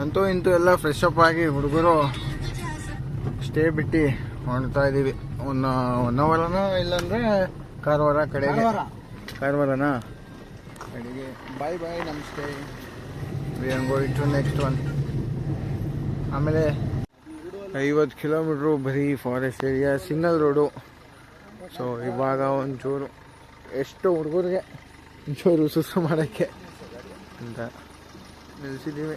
ಅಂತೂ ಇಂತೂ ಎಲ್ಲ ಫ್ರೆಶ್ ಅಪ್ ಆಗಿ ಹುಡುಗರು ಸ್ಟೇ ಬಿಟ್ಟು ಹೊಣ್ತಾ ಇದ್ದೀವಿ ಒನ್ ಒನ್ ಅವರನ ಇಲ್ಲಾಂದರೆ ಕಾರವಾರ ಕಡೆಗೆ. ಕಾರವಾರನಾ? ಕಡೆಗೆ. ಬಾಯ್ ಬಾಯ್ ನಮಸ್ತೆ. We are going to next one ಆಮೇಲೆ ಐವತ್ತು ಕಿಲೋಮೀಟ್ರು ಬರೀ forest area single road so ಇವಾಗ ಒಂಚೂರು ಎಷ್ಟು ಹುಡುಗರಿಗೆ ಒಂಚೂರು ಸುಸು ಮಾಡೋಕ್ಕೆ ಅಂತ ನಿಲ್ಸಿದ್ದೀವಿ.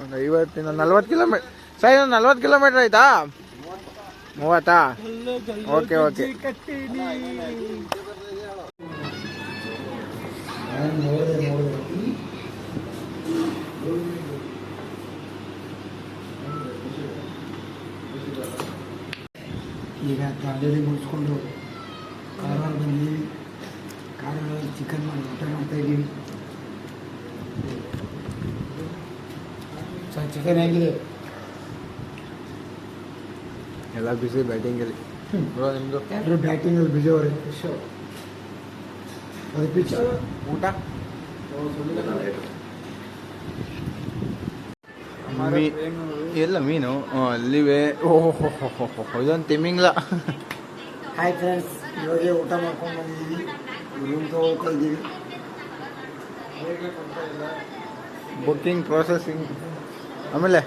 ಒಂದು ಐವತ್ತಿನ ನಲ್ವತ್ತು ಕಿಲೋಮೀಟ್ರ್ ಸರ್ ನಲ್ವತ್ತು ಕಿಲೋಮೀಟ್ರ್ ಆಯ್ತಾ? ಮೂವತ್ತಾ? Okay okay. ಈಗ ದಾಂಡೇಲಿ ಮುಗಿಸ್ಕೊಂಡು ಕಾರವಾರ ಬಂದಿದ್ದೀವಿ ಕಾರವಾರ ಚಿಕನ್ ಮಾಡಿ ಊಟ ಮಾಡ್ತಾ ಚಿಕನ್ ಹೇಗಿದೆ ಎಲ್ಲ ಬಿಸಿ ಬ್ಯಾಟಿಂಗಲ್ಲಿ ಬ್ರೋ ನಿಮ್ಮದು ಎಲ್ಲರೂ ಬ್ಯಾಟಿಂಗಲ್ಲಿ ಬಿಜಿ ಅವರೇ? ಅದು ಪಿಚ್ ಊಟ? ಎಲ್ಲ ಮೀನು. ಅಲ್ಲಿವೆ. ಓಹೋ ಇದೊಂದು ತಿಮ್ಮಿಂಗ್ಲ ಹಾಯ್ ಫ್ರೆಂಡ್ಸ್ ಇವಾಗ ಊಟ ಮಾಡ್ಕೊಂಡು ಬಂದಿದ್ದೀವಿ ರೂಮ್ ತಗೊಳ್ತಾ ಇದ್ದೀವಿ. ಬುಕ್ಕಿಂಗ್ ಪ್ರೊಸೆಸಿಂಗ್ ಆಮೇಲೆ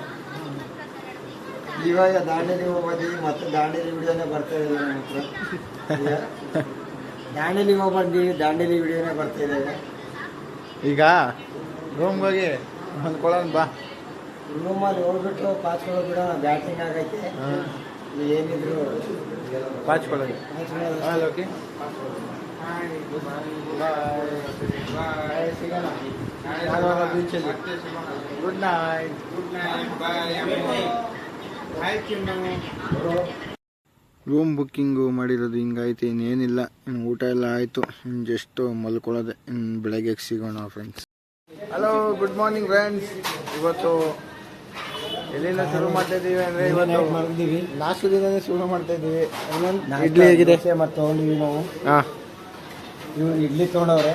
ಇವಾಗ ದಾಂಡೇಲಿ ಹೋಗ್ಬೋದು ಮತ್ತೆ ದಾಂಡೇಲಿ ವಿಡಿಯೋನೇ ಬರ್ತಾ ಇದೆ ನಮ್ಮ ಹತ್ರ. ದಾಂಡೇಲಿ ಹೋಗ್ಬಂದಿದ್ದೀವಿ ದಾಂಡೇಲಿ ವಿಡಿಯೋನೇ ಬರ್ತಾ ಇದೆ ಈಗ. ರೂಮ್ಗೆ ಹೋಗಿ ಹೊಂದ್ಕೊಳ್ಳೋಣ ಬಾ. ರೂಮಲ್ಲಿ ಹೋಗ್ಬಿಟ್ಟು ಪಾಚ್ಕೊಳ್ಳೋ ಬಿಡ ಬ್ಯಾಟಿಂಗ್ ಆಗೈತೆ. ಏನಿದ್ರು ಪಾಚ್ಕೊಳ್ಳೋದು ಓಕೆ ಸಿಗೋಣ ಬೀಚಲ್ಲಿ ಗುಡ್ ನೈಟ್. ರೂಮ್ ಬುಕ್ಕಿಂಗು ಮಾಡಿರೋದು ಹಿಂಗಾಯ್ತು ಇನ್ನೇನಿಲ್ಲ. ಇನ್ನು ಊಟ ಎಲ್ಲ ಆಯಿತು. ಇನ್ನು ಜಸ್ಟ್ ಮಲ್ಕೊಳ್ಳೋದೆ. ಇನ್ನು ಬೆಳಗ್ಗೆ ಸಿಗೋಣ friends hello good morning friends ಇವತ್ತು ಎಲ್ಲಿಂದ ಶುರು ಮಾಡ್ತಾ ಇದ್ದೀವಿ ಅಂದರೆ ಇವತ್ತು ಮಾಡಿದ್ದೀವಿ ನಾಷ್ಟದಿಂದನೇ ಶುರು ಮಾಡ್ತಾ ಇದ್ದೀವಿ. ಇಡ್ಲಿ ಆಗಿದೆ ಮತ್ತು ತೊಗೊಂಡಿವಿ ನಾವು. ಹಾಂ. ಇವ್ರು ಇಡ್ಲಿ ತೊಗೊಂಡವ್ರೆ.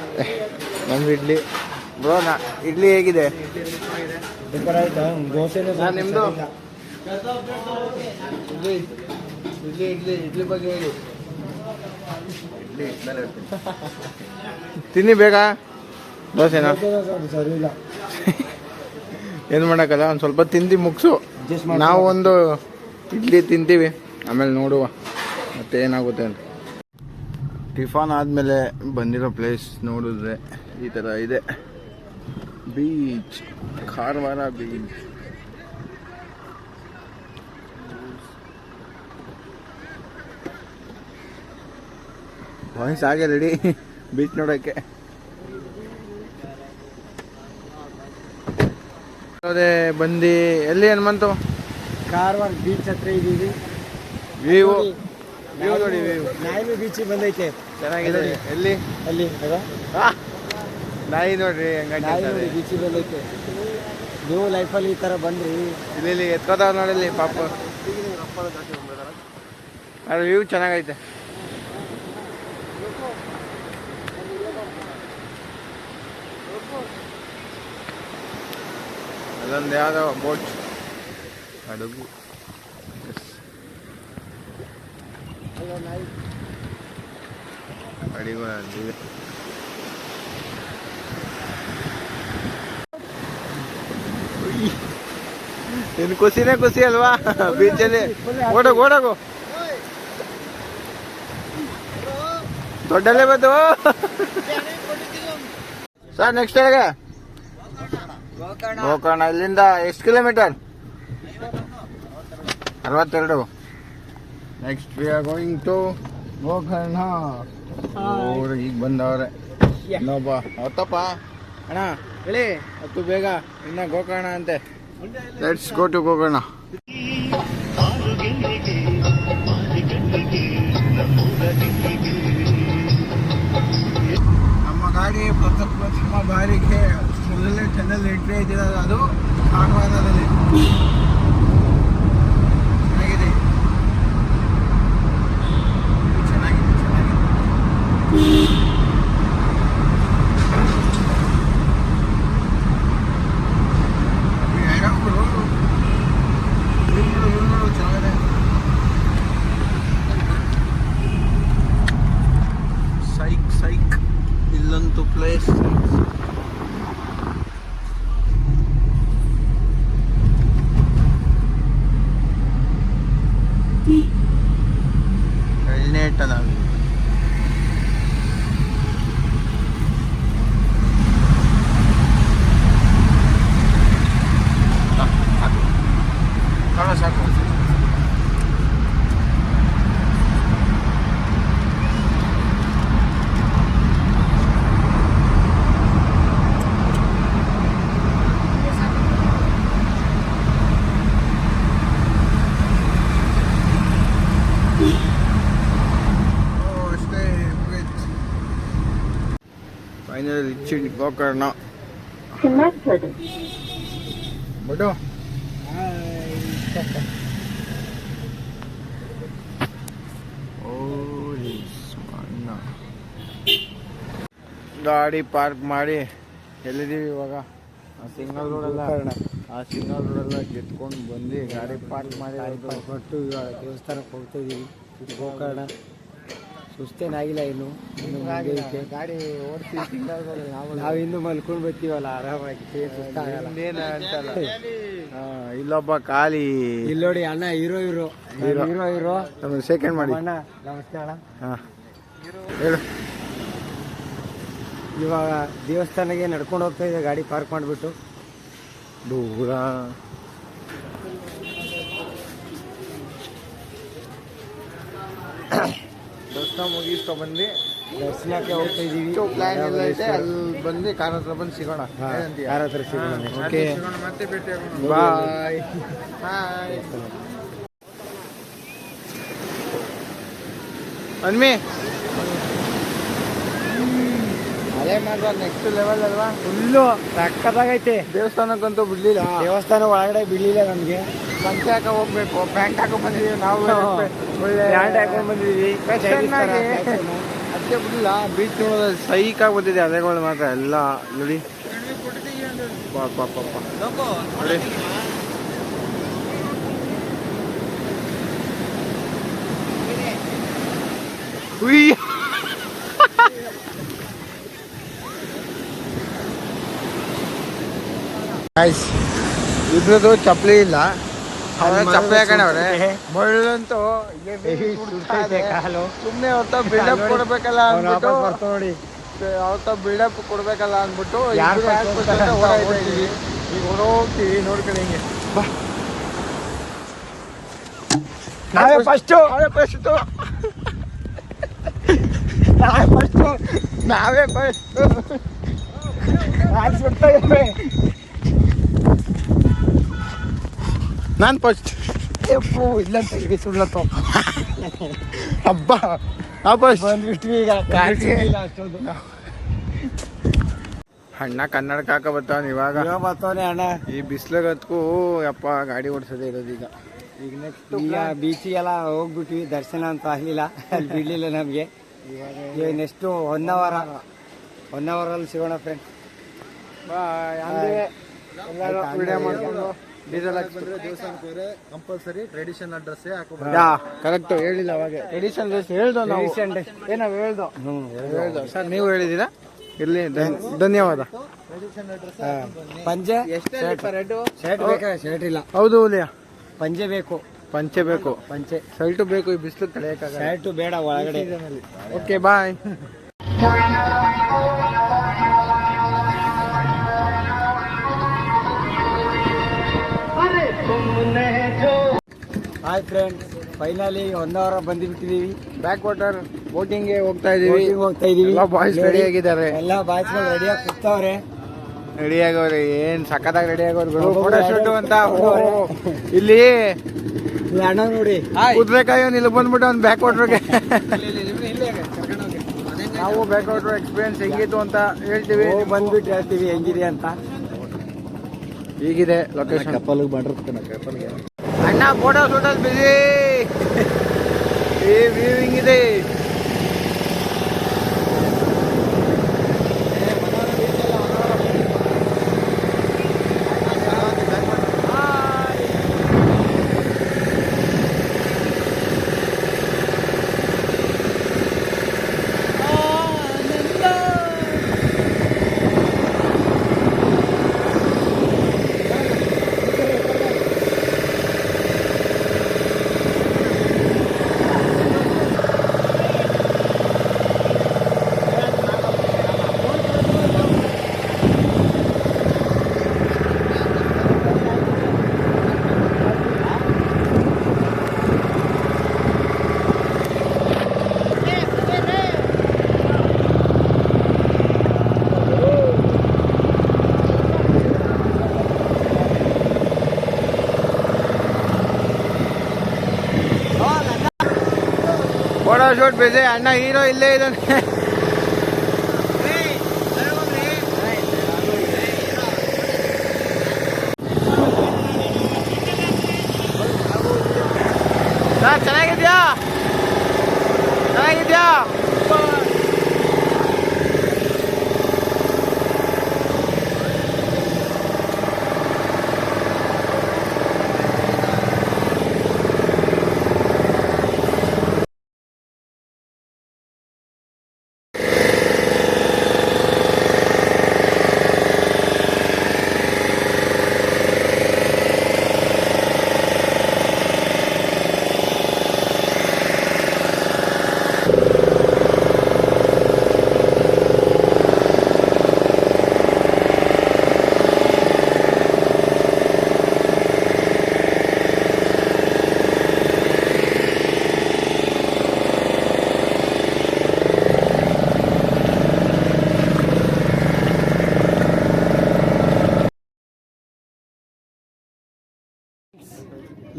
ನಮ್ದು ಇಡ್ಲಿ. ಬ್ರೋ ನಾ ಇಡ್ಲಿ ಹೇಗಿದೆ? ನಿಮ್ಮದು ಇಡ್ಲಿ ಇಡ್ಲಿ ಇಡ್ಲಿ ಇಡ್ಲಿ ಬಗ್ಗೆ ಹೇಳಿ. ಇಡ್ಲಿ ತಿನ್ನಿ ಬೇಗ. ದೋಸೆನಾ? ಏನ್ ಮಾಡೋಕ್ಕಲ್ಲ? ಒಂದು ಸ್ವಲ್ಪ ತಿಂದು ಮುಗಿಸು. ನಾವು ಒಂದು ಇಡ್ಲಿ ತಿಂತೀವಿ. ಆಮೇಲೆ ನೋಡುವ ಮತ್ತೆ ಏನಾಗುತ್ತೆ ಅಂತ. ಟಿಫಾನ್ ಆದಮೇಲೆ ಬಂದಿರೋ ಪ್ಲೇಸ್ ನೋಡಿದ್ರೆ ಈ ಥರ ಇದೆ. ಬೀಚ್ ಕಾರವಾರ ಬೀಚ್ ವಾಯ್ಸ್ ಹಾಗೆ ರೆಡಿ ಬೀಚ್ ನೋಡೋಕ್ಕೆ ಅದೇ ಬಂದು ಎಲ್ಲಿ ಹನುಮಂತು ಕಾರವಾರ ಬೀಚ್ ಹತ್ರ ಇದ್ದೀವಿ. ವಿವೋ ವಿವೋ ನೋಡಿ ವಿವೋ ನಾಯಿ ಬೀಚಿಗೆ ಬಂದೈತೆ. ಚೆನ್ನಾಗಿದೆ. ಎಲ್ಲಿ? ಅಲ್ಲಿ! ನಾಯಿ ನೋಡ್ರಿ ಹೆಂಗಾಗಿ ಬಂದೈತೆ ನೀವು ಲೈಫಲ್ಲಿ ಈ ಥರ ಬಂದ್ರಿ. ಇಲ್ಲಿ ಇಲ್ಲಿ ಎತ್ಕೋತಾವ ನೋಡಲ್ಲಿ ಪಾಪ. ಅದು ವ್ಯೂ ಚೆನ್ನಾಗೈತೆ. ಅದೊಂದು ಯಾವುದೋ ಬೋಟ್. ಹಡಗು. ಹಡಿಗಳು ಇನ್ನು ಖುಷಿನೇ ಖುಷಿ ಅಲ್ವಾ? ಬೀಚಲ್ಲಿ. ಓಡೋಗು ಓಡೋಗು. ದೊಡ್ಡಲ್ಲೇ ಬಂದು. ಸರ್ ನೆಕ್ಸ್ಟ್ ಹೇಗೆ? ಗೋಕರ್ಣ ಇಲ್ಲಿಂದ ಎಷ್ಟು ಕಿಲೋಮೀಟರ್ ಅರವತ್ತೆರಡು. Next we are going to Gokarna. ಈಗ ಬಂದವ್ರೆ. ಇನ್ನೊಬ್ಬ. ಅವತ್ತಪ್ಪ. ಅಣ್ಣ ಹೇಳಿ. ಹತ್ತು ಬೇಗ ಇನ್ನ ಗೋಕರ್ಣ ಅಂತೆ. Let's go to Gokarna. ನಮ್ಮ ಗಾಡಿ ಪ್ರಥಮ ಬಾರಿಗೆ ಮೊದಲನೇ ಚೆನ್ನಲ್ಲಿ ಎಂಟ್ರಿ ಆಯ್ತಿರೋದು ಅದು. ಕಾರವಾರದಲ್ಲಿ ಚೆನ್ನಾಗಿದೆ. ಚೆನ್ನಾಗಿದೆ ಚೆನ್ನಾಗಿದೆ. ಗೋಕರ್ಣ. ಬಿಡು. ಗಾಡಿ ಪಾರ್ಕ್ ಮಾಡಿ ಎಲ್ಲಿದ್ದೀವಿ ಇವಾಗ? ಆ ಸಿಂಗಲ್ ಎಲ್ಲ ಆ ಸಿಂಗಲ್ ರೋಡ್ ಎಲ್ಲ ಜಿಟ್ಕೊಂಡು ಬಂದು ಗಾಡಿ ಪಾರ್ಕ್ ಮಾಡಿ ಕೊಟ್ಟು ಇವಾಗ ದೇವಸ್ಥಾನಕ್ಕೆ ಹೋಗ್ತಾ ಇದೀವಿ. ಗೋಕರ್ಣ. ಸುಸ್ತೇನಾಗಿಲ್ಲ ಇನ್ನು. ಗಾಡಿ ಓಡಿಸಿ ನಾವು ಇನ್ನು ಮಲ್ಕೊಂಡು ಬರ್ತೀವಲ್ಲ ಆರಾಮಾಗಿ ಇಲ್ಲೊಬ್ಬ ಖಾಲಿ. ಇಲ್ಲಿ ನೋಡಿ ಅಣ್ಣ hero hero. Hero. Hero second ಮಾಡಿ. ಅಣ್ಣ ನಮಸ್ತೆ ಅಣ್ಣ. ಹಾ. ಹೇಳು. ಇವಾಗ ದೇವಸ್ಥಾನಕ್ಕೆ ನಡ್ಕೊಂಡು ಹೋಗ್ತಾ ಇದೆ ಗಾಡಿ ಪಾರ್ಕ್ ಮಾಡಿಬಿಟ್ಟು. ದೂರ. ದರ್ಶನ ಮುಗಿಸ್ಕೊ ಬಂದು ದರ್ಶನಕ್ಕೆ ಹೋಗ್ತಾ ಇದೀವಿ. ಪ್ಲಾನ್ ಎಲ್ಲ ಐತೆ ಅಲ್ಲಿ ಬಂದು ಕಾರ್ ಹತ್ರ ಬಂದು ಸಿಗೋಣ. ಏನಂತೀಯ? ಯಾರ ಹತ್ರ ಸಿಗೋಣ. ಓಕೆ ಮತ್ತೆ ಭೇಟಿ ಆಗೋಣ. ಬಾಯ್ ಬಾಯ್ ಅನ್ಮಿ. ಅದೇ ಮಾತ್ರ ನೆಕ್ಸ್ಟ್ ಲೆವೆಲ್ ಅಲ್ವಾ? ಫುಲ್ಲು ಸಕ್ಕತ್ತಾಗೈತೆ ದೇವಸ್ಥಾನಕ್ಕಂತೂ ಬಿಡ್ಲಿಲ್ಲ. ದೇವಸ್ಥಾನ ಒಳಗಡೆ ಬಿಡ್ಲಿಲ್ಲ ನಮ್ಗೆ. ಪಂಚೆ ಹಾಕ ಹೋಗ್ಬೇಕು. ಪ್ಯಾಂಟ್ ಹಾಕೊಂಡ್ ಬಂದಿದೀವಿ ನಾವು. ಒಳ್ಳೆ ಪ್ಯಾಂಟ್ ಹಾಕೊಂಡ್ ಬಂದಿದೀವಿ. ಅದಕ್ಕೆ ಬಿಡಲಿಲ್ಲ. ಬೀಚ್ ನೋಡೋದು ಸೈಕ್ ಆಗಿ ಬಂದಿದೆ. ಅಲೆಗಳು ಮಾತ್ರ ಎಲ್ಲ. ನೋಡಿ. ನೋಡಿ. ಉಯ್ ಇದ್ರದ್ದು ಚಪ್ಪಲಿ ಇಲ್ಲ. ಅವ್ರ ಚಪ್ಪಲಿ ಹಾಕೊಂಡವ್ರೆ ಮಳ್ಳಂತೂ ಸುಮ್ಮನೆ ಅವ್ರ ಬಿಲ್ಡಪ್ ಕೊಡ್ಬೇಕಲ್ಲ ಅಂದ್ಬಿಟ್ಟು ನೋಡಿ. ಅವ್ರ ಬಿಲ್ಡಪ್ ಕೊಡ್ಬೇಕಲ್ಲ ಅಂದ್ಬಿಟ್ಟು. ಈಗ ಹೊಡೋಗ್ತೀವಿ ನೋಡ್ಕೊಳ್ಳಿ ಹಿಂಗೆ. ನಾವೇ ಫಸ್ಟು ನಾವೇ ಫಸ್ಟ್ ನಾವೇ ಫಸ್ಟು ನಾವೇ ಫಸ್ಟ್ ಹಾಕ್ಸ್ಬಿಡ್ತಾ ಇದ್ವಿ ನಾನು ಫಸ್ಟ್ ಎಪ್ಪು ಇಲ್ಲಂತ ಈಗ ಸುಳ್ಳತ್ತು ಹಬ್ಬ ಫಸ್ಟ್ ಬಂದ್ಬಿಟ್ವಿ ಈಗ ಇಲ್ಲ ಅಷ್ಟೊಂದು. ಅಣ್ಣ ಕನ್ನಡಕ್ಕೆ ಹಾಕ ಬರ್ತಾವ ಇವಾಗ. ಇವಾಗ ಬರ್ತಾವನೆ ಅಣ್ಣ. ಈ ಬಿಸಿಲಗತ್ಕೂ ಅಪ್ಪ ಗಾಡಿ ಓಡಿಸೋದೇ ಇರೋದು ಈಗ. ಈಗ ನೆಕ್ಸ್ಟ್ ಈಗ ಬೀಚಿಗೆಲ್ಲ ಹೋಗ್ಬಿಟ್ವಿ ದರ್ಶನ ಅಂತ ಆಗಲಿಲ್ಲ. ಅಲ್ಲಿ ಬಿಡಲಿಲ್ಲ ನಮಗೆ. ಈಗ ನೆಕ್ಸ್ಟು ಒನ್ ಅವರ್ ಒನ್ ಅವರಲ್ಲಿ ಸಿಗೋಣ ಫ್ರೆಂಡ್ ಬಾಯ್ ಅಂದ್ರೆ ಎಲ್ಲರೂ ವಿಡಿಯೋ ಮಾಡ್ಕೊಂಡು. Diesel ಹಾಕ್ಸ್ಬಿಟ್ರೆ. Compulsory traditional dress yeah correct ಹೇಳಿಲ್ಲ ಅವಾಗ ಟ್ರೆಡಿಷನಲ್ ಡ್ರೆಸ್ ಹೇಳ್ದೋ ನಾವು. ಏ ನಾವು ಹೇಳ್ದೋ? ಹ್ಞೂ ಹೇಳ್ದೋ. ಸರ್ ನೀವು ಹೇಳಿದ್ದೀರಾ? ಇರ್ಲಿ ಧನ್- ಧನ್ಯವಾದ. ಪಂಜೆ ಎಷ್ಟೇ ಶರ್ಟ್. ಬೇಕಾ ಶರ್ಟ್ ಇಲ್ಲ. ಹೌದು ಹುಲಿಯ. ಪಂಜೆ ಬೇಕು. ಪಂಚೆ ಬೇಕು. ಪಂಚೆ. ಶರ್ಟು ಬೇಕು ಈ ಬಿಸಿಲು ಕಳೆಯಕ್ಕೆ ಶರ್ಟ್ ಬೇಡ ಒಳಗಡೆ. Okay bye hi friend finally one hour back water boating ಹೋಗ್ತಾ ಇದೀವಿ. ಹೋಗ್ತಾ ಇದೀವಿ. ಎಲ್ಲ ಬಾಯ್ಸ್ ರೆಡಿ ಆಗಿದ್ದಾರೆ. ಎಲ್ಲ ಬಾಯ್ಸ್ ರೆಡಿ ಆಗಿ ಕೂತವ್ರೆ. ರೆಡಿ ಆಗವ್ರೆ ಏನ್ ಸಖತ್ತಾಗಿ ರೆಡಿ ಆಗೋರು ಒಬ್ಬೊಬ್ರು ಫೋಟೋ ಶೂಟ್ ಅಂತ. ಇಲ್ಲಿ ಇಲ್ಲಿ ಅಣ್ಣ ನೋಡಿ. ಕುದ್ರೆಕಾಯಿ ಇಲ್ಲಿ ಬಂದ್ಬಿಟ್ಟು ಒಂದು ಬ್ಯಾಕ್ ವಾಟರ್ಗೆ ನಾವು ಬ್ಯಾಕ್ ವಾಟರ್ ಎಕ್ಸ್ಪೀರಿಯನ್ಸ್ ಹೆಂಗಿತ್ತು ಅಂತ ಹೇಳ್ತೀವಿ. ಬಂದ್ಬಿಟ್ಟು ಹೇಳ್ತೀವಿ ಹೆಂಗಿದೆ ಅಂತ. ಈಗಿದೆ ಲೊಕೇಶನ್ ಕಪ್ಪಲ್ಗೆ ಬಂದಿರ್ತಾನೆ ಕಪ್ಪಲ್ಗೆ ಅಣ್ಣ ಫೋಟೋ ಶೂಟಲ್ಲಿ ಬಿಸಿ ಈ ವ್ಯೂ ಹಿಂಗಿದೆ ಶೂಟ್ ಬಿಸಿ ಅಣ್ಣ ಹೀರೋ ಇಲ್ಲೇ ಇದ್ದಾನೆ ಚೆನ್ನಾಗಿದ್ಯಾ ಚೆನ್ನಾಗಿದ್ಯಾ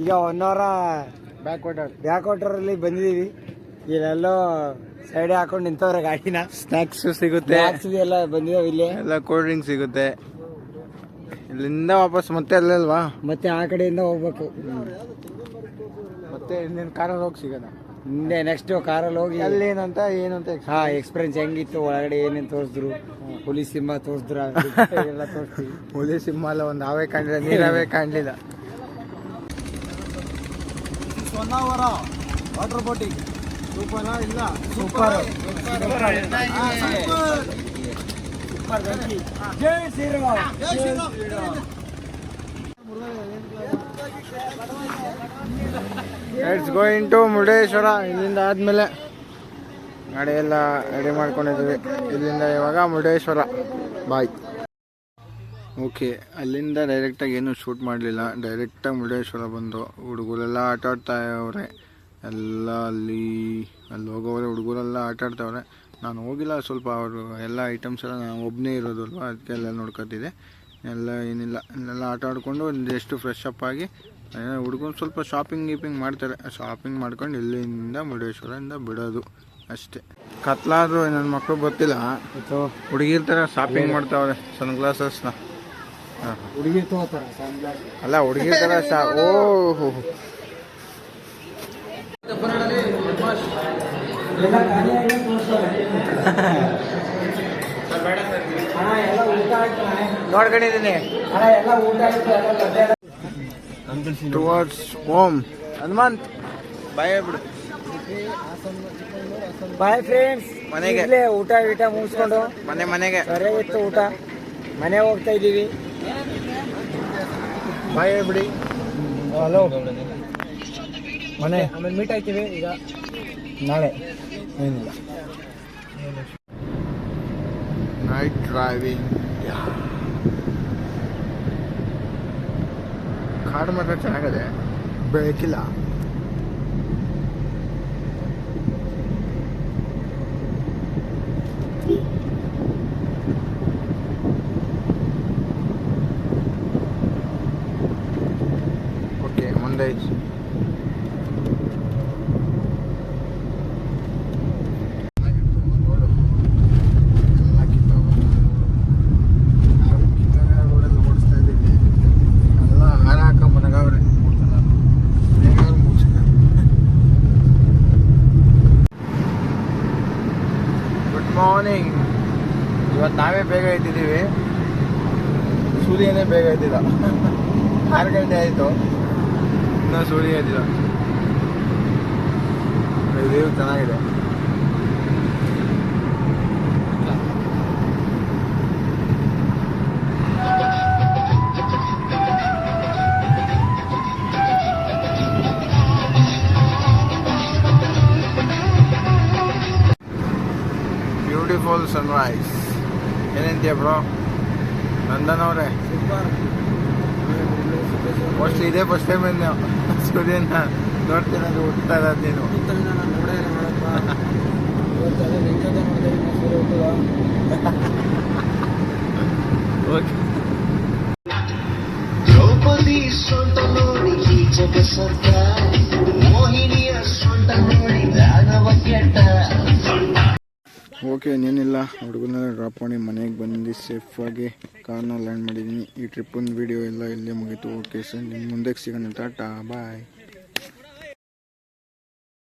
ಈಗ ಒನ್ ಅವರ ಬ್ಯಾಕ್ ವಾಟರ್ ಬ್ಯಾಕ್ ವಾಟರಲ್ಲಿ ಬಂದಿದ್ದೀವಿ ಇಲ್ಲೆಲ್ಲೋ ಸೈಡ್ ಹಾಕೊಂಡು ನಿಂತವ್ರೆ ಗಾಡಿನ. ಸ್ನ್ಯಾಕ್ಸ್ ಸಿಗುತ್ತೆ. ಸ್ನ್ಯಾಕ್ಸ್ ಎಲ್ಲ ಬಂದಿದಾವ ಇಲ್ಲಿ. ಎಲ್ಲ ಕೋಲ್ಡ್ ಡ್ರಿಂಕ್ ಸಿಗುತ್ತೆ. ಇಲ್ಲಿಂದ ವಾಪಸ್ ಮತ್ತೆ ಅಲ್ಲಲ್ವಾ ಮತ್ತೆ ಆ ಕಡೆಯಿಂದ ಹೋಗ್ಬೇಕು. ಮತ್ತೆ ಇನ್ನೇನು ಕಾರಲ್ಲಿ ಹೋಗಿ ಸಿಗೋದ? ಹಿಂದೆ ನೆಕ್ಸ್ಟ್ ಕಾರಲ್ಲಿ ಹೋಗಿ ಅಲ್ಲಿ ಏನಂತ ಏನಂತ ಹಾ ಎಕ್ಸ್ಪೀರಿಯನ್ಸ್ ಹೆಂಗಿತ್ತು? ಒಳಗಡೆ ಏನೇನು ತೋರಿಸಿದ್ರು? ಹುಲಿ ಸಿಂಹ ತೋರಿಸಿದ್ರು? ಎಲ್ಲ ತೋರಿಸ್ತೀವಿ. ಹುಲಿ ಸಿಂಹ ಅಲ್ಲ ಒಂದು ಹಾವೇ ಕಾಣಲಿಲ್ಲ ನೀರಾವೇ ಕಾಣಲಿಲ್ಲ. ವಾಟರ್ ಬೋಟಿಂಗ್ ಸೂಪರ್ ಇಲ್ಲ? ಸೂಪರ್. ಜೈ Shriram. It's going to Murudeshwar ಇಲ್ಲಿಂದ ಆದಮೇಲೆ ಗಾಡಿ ಎಲ್ಲ ರೆಡಿ ಮಾಡ್ಕೊಂಡಿದ್ದೀವಿ. ಇಲ್ಲಿಂದ ಇವಾಗ ಮುರುಡೇಶ್ವರ ಬಾಯ್ ಓಕೆ ಅಲ್ಲಿಂದ ಡೈರೆಕ್ಟಾಗಿ ಏನು ಶೂಟ್ ಮಾಡಲಿಲ್ಲ. ಡೈರೆಕ್ಟಾಗಿ ಮುರುಡೇಶ್ವರ ಬಂದು ಹುಡುಗರೆಲ್ಲ ಆಟ ಆಡ್ತಾ ಅವ್ರೆ ಎಲ್ಲ ಅಲ್ಲಿ ಅಲ್ಲಿ ಹೋಗೋವ್ರೆ ಹುಡುಗರೆಲ್ಲ ಆಟ ಆಡ್ತಾವ್ರೆ ನಾನು ಹೋಗಿಲ್ಲ ಸ್ವಲ್ಪ ಅವರು ಎಲ್ಲ ಐಟಮ್ಸ್ ಎಲ್ಲ ನಾನು ಒಬ್ಬನೇ ಇರೋದಲ್ವ ಅದಕ್ಕೆಲ್ಲ ನೋಡ್ಕೊತಿದ್ದೆ. ಎಲ್ಲ ಏನಿಲ್ಲ ಎಲ್ಲ ಆಟ ಆಡಿಕೊಂಡು ಒಂದೆಷ್ಟು ಫ್ರೆಶ್ ಅಪ್ ಆಗಿ ಹುಡುಗರು ಸ್ವಲ್ಪ ಶಾಪಿಂಗ್ ಗೀಪಿಂಗ್ ಮಾಡ್ತಾರೆ. ಶಾಪಿಂಗ್ ಮಾಡ್ಕೊಂಡು ಇಲ್ಲಿಂದ ಮುರುಡೇಶ್ವರದಿಂದ ಬಿಡೋದು ಅಷ್ಟೇ. ಕತ್ಲಾದ್ರು ನನ್ನ ಮಕ್ಕಳು ಗೊತ್ತಿಲ್ಲ. ಹುಡುಗಿರ್ತಾರೆ ಶಾಪಿಂಗ್ ಮಾಡ್ತಾವ್ರೆ ಸನ್ ಗ್ಲಾಸಸ್ನ ಹುಡುಗಿ ತಗೋತಾರ. ಅಲ್ಲ ಹುಡುಗಿ ತರ ಶಾ ಓ. ನೋಡ್ಕೊಂಡಿದ್ದೀನಿ. ಅಣ್ಣ ಎಲ್ಲ ಊಟ ಆಯ್ತು ಎಲ್ಲ ಟುವರ್ಡ್ಸ್ ಹೋಮ್ ಹನುಮಂತ್ ಬಾಯ್ ಬಿಡು ಬಾಯ್ ಫ್ರೆಂಡ್ಸ್ ಮನೆಗೆ. ಊಟ ಗೀಟ ಮುಗಿಸ್ಕೊಂಡು. ಮನೆ ಮನೆಗೆ. ಸರಿಯಾಗಿತ್ತು ಊಟ. ಮನೆ ಹೋಗ್ತಾ ಇದೀವಿ ಬಾಯ್ ಬಿಡಿ ಹಲೋ ಮನೆ. ಆಮೇಲೆ ಮೀಟ್ ಆಯ್ತೀವಿ ಈಗ. ನಾಳೆ. ಏನಿಲ್ಲ. ನೈಟ್ ಡ್ರೈವಿಂಗ್ ಕಾಡು ಮಾತ್ರ ಚೆನ್ನಾಗದೆ? ಬೆಳಕಿಲ್ಲ ಓಕೆ ಮುಂದೆ ಓಡಿಸ್ತಾ ಇದ್ದೀವಿ ಎಲ್ಲ ಹಾರ ಹಾಕ ಮನಗವ್ರೆ ಗುಡ್ ಮಾರ್ನಿಂಗ್ ಇವತ್ತು ನಾವೇ ಬೇಗ ಎದ್ದಿದ್ದೀವಿ. ಸೂರ್ಯನೇ ಬೇಗ ಎದ್ದಿಲ್ಲ. ಆರು ಗಂಟೆ ಆಯಿತು. ಇನ್ನೂ ಸೂರ್ಯ ಎದ್ದಿಲ್ಲ. ವ್ಯೂ ಚೆನ್ನಾಗಿದೆ. ಬ್ಯೂಟಿಫುಲ್ ಸನ್ರೈಸ್ ಏನಂತೀಯ ಬ್ರೋ? ನಂದನ್ ಅವರೇ. ಮೋಸ್ಟ್ ಇದೇ ಫಸ್ಟ್ ಟೈಮ್ ನೀವು ಸೂರ್ಯನ ನೋಡ್ತಿರೋದು ಹುಡ್ತಾ ಇರೋದು ನೀನು. ದ್ರೌಪದಿ ಸೊಂಟ ನೋಡಿ ಜಗ ಸರ್ಕಾರ ಮೋಹಿನಿಯ ಸೊಂಟ ಓಕೆ, ಇನ್ನೇನಿಲ್ಲ. ಹುಡುಗನೆಲ್ಲ ಡ್ರಾಪ್ ಮಾಡಿ ಮನೆಗೆ ಬಂದು ಸೇಫಾಗಿ ಕಾರ್ನ ಲ್ಯಾಂಡ್ ಮಾಡಿದ್ದೀನಿ ಈ ಟ್ರಿಪ್ಪಿನ ವಿಡಿಯೋ ಎಲ್ಲ ಇಲ್ಲೇ ಮುಗೀತು. ಓಕೆ ಸರ್ ನಿಮ್ಮ ಮುಂದಕ್ಕೆ ಸಿಗೋಣ. ಟಾಟಾ. ಬಾಯ್